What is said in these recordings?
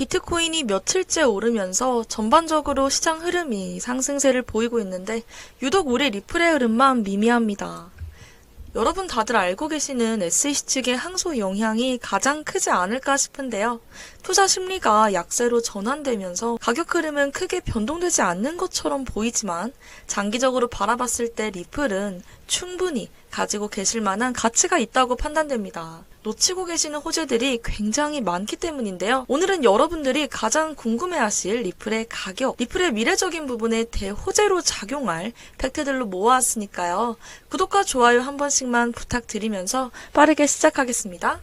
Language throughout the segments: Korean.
비트코인이 며칠째 오르면서 전반적으로 시장 흐름이 상승세를 보이고 있는데 유독 우리 리플의 흐름만 미미합니다. 여러분 다들 알고 계시는 SEC 측의 항소 영향이 가장 크지 않을까 싶은데요. 투자 심리가 약세로 전환되면서 가격 흐름은 크게 변동되지 않는 것처럼 보이지만 장기적으로 바라봤을 때 리플은 충분히 가지고 계실 만한 가치가 있다고 판단됩니다. 놓치고 계시는 호재들이 굉장히 많기 때문인데요. 오늘은 여러분들이 가장 궁금해하실 리플의 가격, 리플의 미래적인 부분에 대호재로 작용할 팩트들로 모아왔으니까요. 구독과 좋아요 한 번씩만 부탁드리면서 빠르게 시작하겠습니다.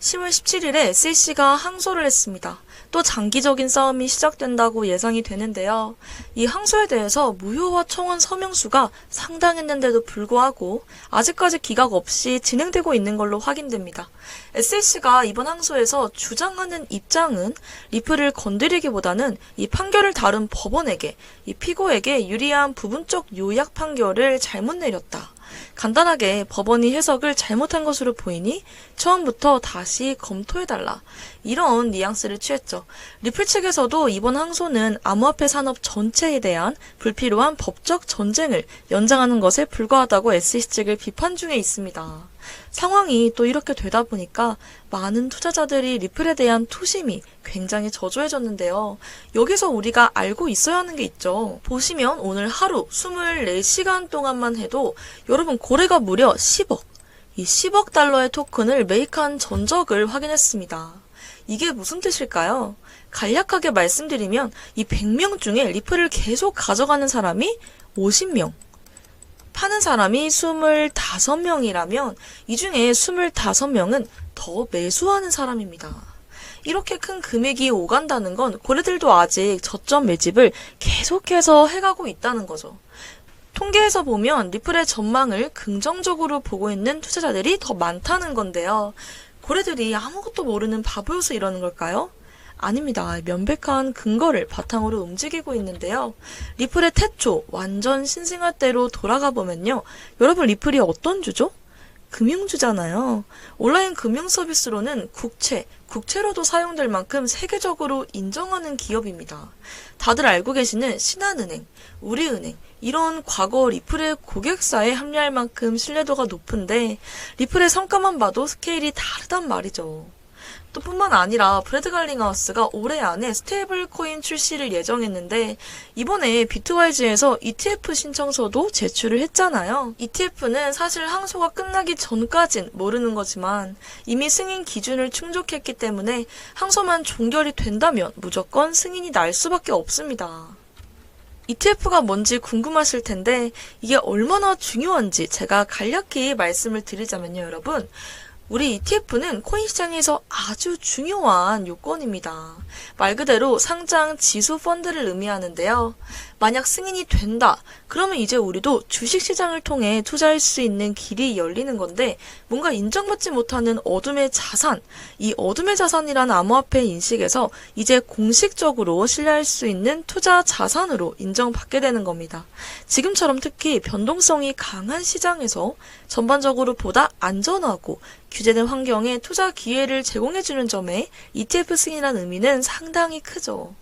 10월 17일에 SEC가 항소를 했습니다. 또 장기적인 싸움이 시작된다고 예상이 되는데요. 이 항소에 대해서 무효와 청원 서명수가 상당했는데도 불구하고 아직까지 기각 없이 진행되고 있는 걸로 확인됩니다. SEC가 이번 항소에서 주장하는 입장은 리플을 건드리기보다는 이 판결을 다룬 법원에게 이 피고에게 유리한 부분적 요약 판결을 잘못 내렸다. 간단하게 법원이 해석을 잘못한 것으로 보이니 처음부터 다시 검토해달라. 이런 뉘앙스를 취했죠. 리플 측에서도 이번 항소는 암호화폐 산업 전체에 대한 불필요한 법적 전쟁을 연장하는 것에 불과하다고 SEC 측을 비판 중에 있습니다. 상황이 또 이렇게 되다 보니까 많은 투자자들이 리플에 대한 투심이 굉장히 저조해졌는데요. 여기서 우리가 알고 있어야 하는 게 있죠. 보시면 오늘 하루 24시간 동안만 해도 여러분 고래가 무려 10억, 이 10억 달러의 토큰을 매입한 전적을 확인했습니다. 이게 무슨 뜻일까요? 간략하게 말씀드리면 이 100명 중에 리플을 계속 가져가는 사람이 50명, 파는 사람이 25명이라면 이 중에 25명은 더 매수하는 사람입니다. 이렇게 큰 금액이 오간다는 건 고래들도 아직 저점 매집을 계속해서 해가고 있다는 거죠. 통계에서 보면 리플의 전망을 긍정적으로 보고 있는 투자자들이 더 많다는 건데요. 고래들이 아무것도 모르는 바보여서 이러는 걸까요? 아닙니다. 명백한 근거를 바탕으로 움직이고 있는데요. 리플의 태초, 완전 신생아 때로 돌아가 보면요. 여러분, 리플이 어떤 주죠? 금융주잖아요. 온라인 금융 서비스로는 국채, 국채로도 사용될 만큼 세계적으로 인정하는 기업입니다. 다들 알고 계시는 신한은행, 우리은행, 이런 과거 리플의 고객사에 합류할 만큼 신뢰도가 높은데 리플의 성과만 봐도 스케일이 다르단 말이죠. 또 뿐만 아니라 브래드 갈링하우스가 올해 안에 스테이블 코인 출시를 예정했는데 이번에 비트와이즈에서 ETF 신청서도 제출을 했잖아요. ETF는 사실 항소가 끝나기 전까진 모르는 거지만 이미 승인 기준을 충족했기 때문에 항소만 종결이 된다면 무조건 승인이 날 수밖에 없습니다. ETF가 뭔지 궁금하실 텐데 이게 얼마나 중요한지 제가 간략히 말씀을 드리자면요, 여러분. 우리 ETF는 코인 시장에서 아주 중요한 요건입니다. 말 그대로 상장 지수 펀드를 의미하는데요. 만약 승인이 된다. 그러면 이제 우리도 주식시장을 통해 투자할 수 있는 길이 열리는 건데 뭔가 인정받지 못하는 어둠의 자산, 이 어둠의 자산이라는 암호화폐 인식에서 이제 공식적으로 신뢰할 수 있는 투자 자산으로 인정받게 되는 겁니다. 지금처럼 특히 변동성이 강한 시장에서 전반적으로 보다 안전하고 규제된 환경에 투자 기회를 제공해주는 점에 ETF 승인이라는 의미는 상당히 크죠.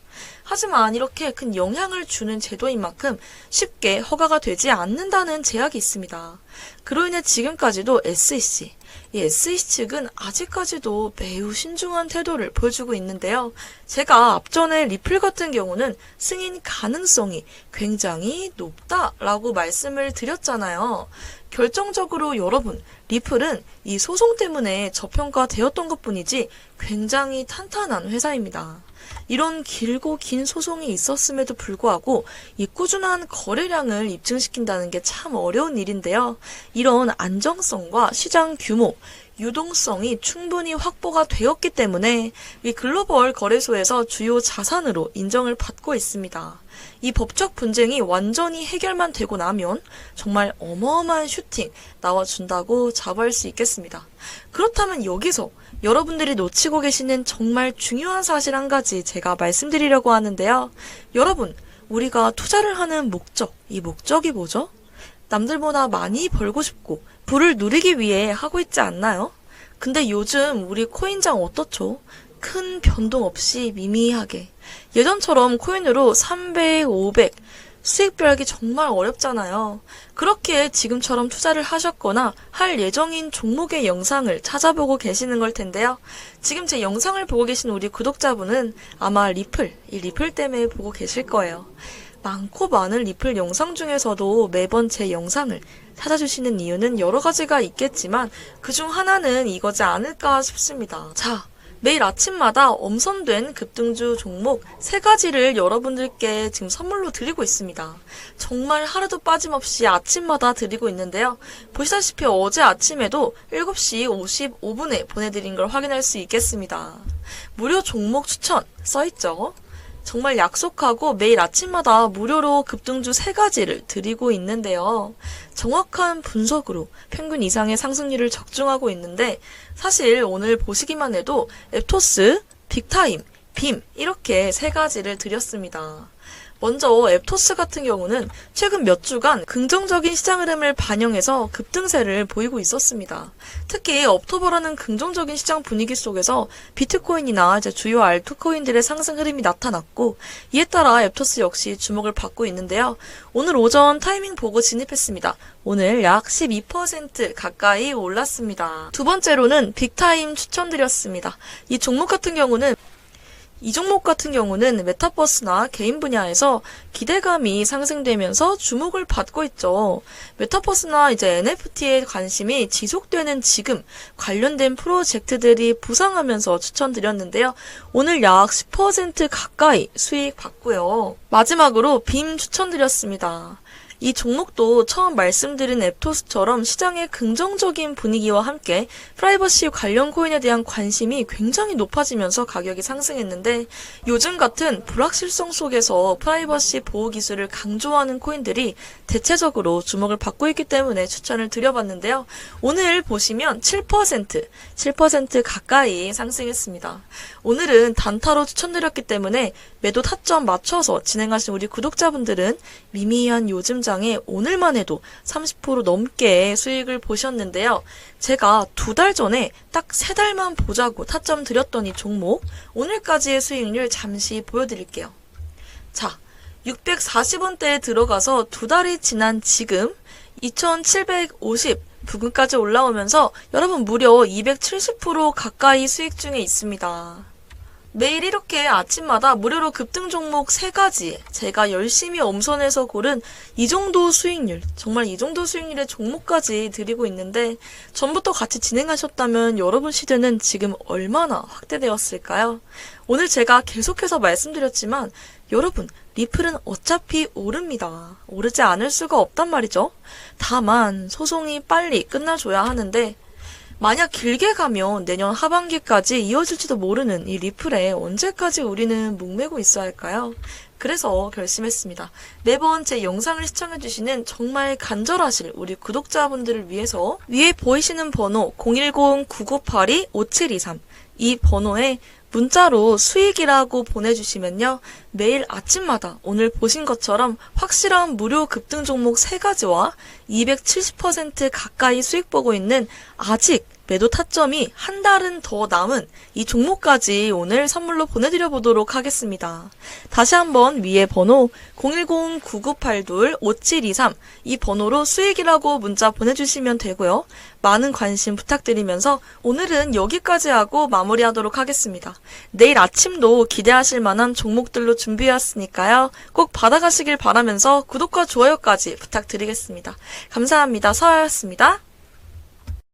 하지만 이렇게 큰 영향을 주는 제도인 만큼 쉽게 허가가 되지 않는다는 제약이 있습니다. 그로 인해 지금까지도 SEC, 이 SEC 측은 아직까지도 매우 신중한 태도를 보여주고 있는데요. 제가 앞전에 리플 같은 경우는 승인 가능성이 굉장히 높다라고 말씀을 드렸잖아요. 결정적으로 여러분, 리플은 이 소송 때문에 저평가되었던 것 뿐이지 굉장히 탄탄한 회사입니다. 이런 길고 긴 소송이 있었음에도 불구하고 이 꾸준한 거래량을 입증시킨다는 게 참 어려운 일인데요. 이런 안정성과 시장 규모, 유동성이 충분히 확보가 되었기 때문에 이 글로벌 거래소에서 주요 자산으로 인정을 받고 있습니다. 이 법적 분쟁이 완전히 해결만 되고 나면 정말 어마어마한 슈팅 나와준다고 자부할 수 있겠습니다. 그렇다면 여기서 여러분들이 놓치고 계시는 정말 중요한 사실 한 가지 제가 말씀드리려고 하는데요. 여러분, 우리가 투자를 하는 목적, 이 목적이 뭐죠? 남들보다 많이 벌고 싶고 부를 누리기 위해 하고 있지 않나요? 근데 요즘 우리 코인장 어떻죠? 큰 변동 없이 미미하게. 예전처럼 코인으로 300, 500, 수익 별기 정말 어렵잖아요. 그렇게 지금처럼 투자를 하셨거나 할 예정인 종목의 영상을 찾아보고 계시는 걸 텐데요. 지금 제 영상을 보고 계신 우리 구독자분은 아마 리플, 이 리플 때문에 보고 계실 거예요. 많고 많은 리플 영상 중에서도 매번 제 영상을 찾아주시는 이유는 여러 가지가 있겠지만 그중 하나는 이거지 않을까 싶습니다. 자, 매일 아침마다 엄선된 급등주 종목 세 가지를 여러분들께 지금 선물로 드리고 있습니다. 정말 하루도 빠짐없이 아침마다 드리고 있는데요. 보시다시피 어제 아침에도 7시 55분에 보내드린 걸 확인할 수 있겠습니다. 무료 종목 추천 써있죠? 정말 약속하고 매일 아침마다 무료로 급등주 세 가지를 드리고 있는데요. 정확한 분석으로 평균 이상의 상승률을 적중하고 있는데 사실 오늘 보시기만 해도 앱토스, 빅타임, 빔 이렇게 세 가지를 드렸습니다. 먼저 앱토스 같은 경우는 최근 몇 주간 긍정적인 시장 흐름을 반영해서 급등세를 보이고 있었습니다. 특히 업토버라는 긍정적인 시장 분위기 속에서 비트코인이나 주요 알트코인들의 상승 흐름이 나타났고 이에 따라 앱토스 역시 주목을 받고 있는데요. 오늘 오전 타이밍 보고 진입했습니다. 오늘 약 12% 가까이 올랐습니다. 두 번째로는 빅타임 추천드렸습니다. 이 종목 같은 경우는 이 종목 같은 경우는 메타버스나 개인 분야에서 기대감이 상승되면서 주목을 받고 있죠. 메타버스나 이제 NFT에 관심이 지속되는 지금 관련된 프로젝트들이 부상하면서 추천드렸는데요. 오늘 약 10% 가까이 수익 받고요. 마지막으로 빔 추천드렸습니다. 이 종목도 처음 말씀드린 앱토스처럼 시장의 긍정적인 분위기와 함께 프라이버시 관련 코인에 대한 관심이 굉장히 높아지면서 가격이 상승했는데 요즘 같은 불확실성 속에서 프라이버시 보호 기술을 강조하는 코인들이 대체적으로 주목을 받고 있기 때문에 추천을 드려봤는데요. 오늘 보시면 7%, 7% 가까이 상승했습니다. 오늘은 단타로 추천드렸기 때문에 매도 타점 맞춰서 진행하신 우리 구독자분들은 미미한 요즘 장에 오늘만 해도 30% 넘게 수익을 보셨는데요. 제가 두 달 전에 딱 세 달만 보자고 타점 드렸던 이 종목, 오늘까지의 수익률 잠시 보여드릴게요. 자, 640원대에 들어가서 두 달이 지난 지금 2750 부근까지 올라오면서 여러분 무려 270% 가까이 수익 중에 있습니다. 매일 이렇게 아침마다 무료로 급등 종목 3가지 제가 열심히 엄선해서 고른 이 정도 수익률, 정말 이 정도 수익률의 종목까지 드리고 있는데 전부터 같이 진행하셨다면 여러분 시대는 지금 얼마나 확대되었을까요? 오늘 제가 계속해서 말씀드렸지만 여러분 리플은 어차피 오릅니다. 오르지 않을 수가 없단 말이죠. 다만 소송이 빨리 끝나줘야 하는데 만약 길게 가면 내년 하반기까지 이어질지도 모르는 이 리플에 언제까지 우리는 목매고 있어야 할까요? 그래서 결심했습니다. 매번 제 영상을 시청해주시는 정말 간절하실 우리 구독자분들을 위해서 위에 보이시는 번호 010-9982-5723 이 번호에 문자로 수익이라고 보내주시면요. 매일 아침마다 오늘 보신 것처럼 확실한 무료 급등 종목 3가지와 270% 가까이 수익 보고 있는 아직 매도 타점이 한 달은 더 남은 이 종목까지 오늘 선물로 보내드려 보도록 하겠습니다. 다시 한번 위에 번호 010-9982-5723 이 번호로 수익이라고 문자 보내주시면 되고요. 많은 관심 부탁드리면서 오늘은 여기까지 하고 마무리하도록 하겠습니다. 내일 아침도 기대하실 만한 종목들로 준비해왔으니까요. 꼭 받아가시길 바라면서 구독과 좋아요까지 부탁드리겠습니다. 감사합니다. 서아였습니다.